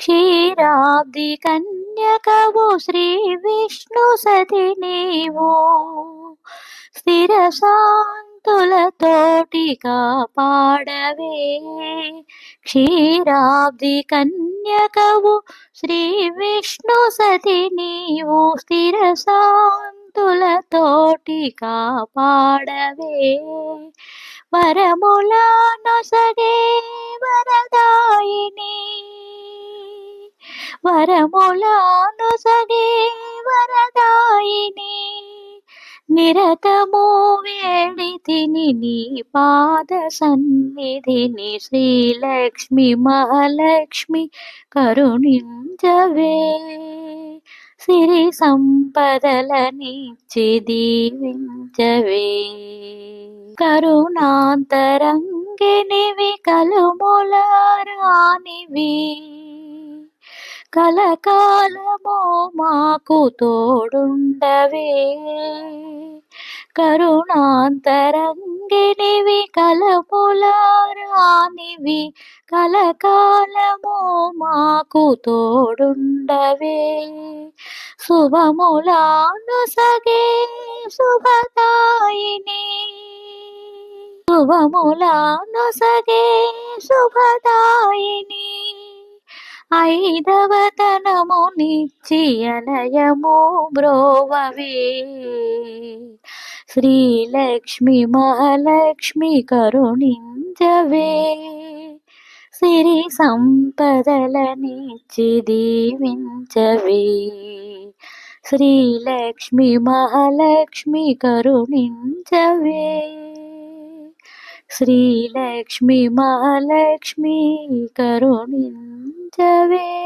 క్షీరాబ్ది కన్యకవు శ్రీ విష్ణు సతి నీవు. స్థిర శాంతులతోటి కాపాడవే. క్షీరాబ్ది కన్యకవు శ్రీ విష్ణు సతి నీవు. స్థిర శాంతులతోటి కాపాడవే. వరముల వరముల సగే వరదాయిని నిరతము వేడితిని నీ పాద సన్నిధిని శ్రీలక్ష్మి మహాలక్ష్మి కరుణించవే. సిరి సంపదలనిచ్చి దీవించవే. కరుణాంతరంగినివి కలుముల రానివి కలకాలము మాకు తోడుండవే. కరుణాంతరంగినివి కలములారానివి కలకాలము మాకు తోడుండవే. శుభములాను సగే శుభదాయిని. శుభములాను సగే శుభదాయిని. ఐదవతనము నిచ్చి అనయము బ్రోవవే. శ్రీలక్ష్మి మహాలక్ష్మి కరుణించవే. సిరి సంపదలనిచ్చి దీవించవే. శ్రీలక్ష్మి మహాలక్ష్మి కరుణించవే. శ్రీలక్ష్మి మహాలక్ష్మి కరుణించవే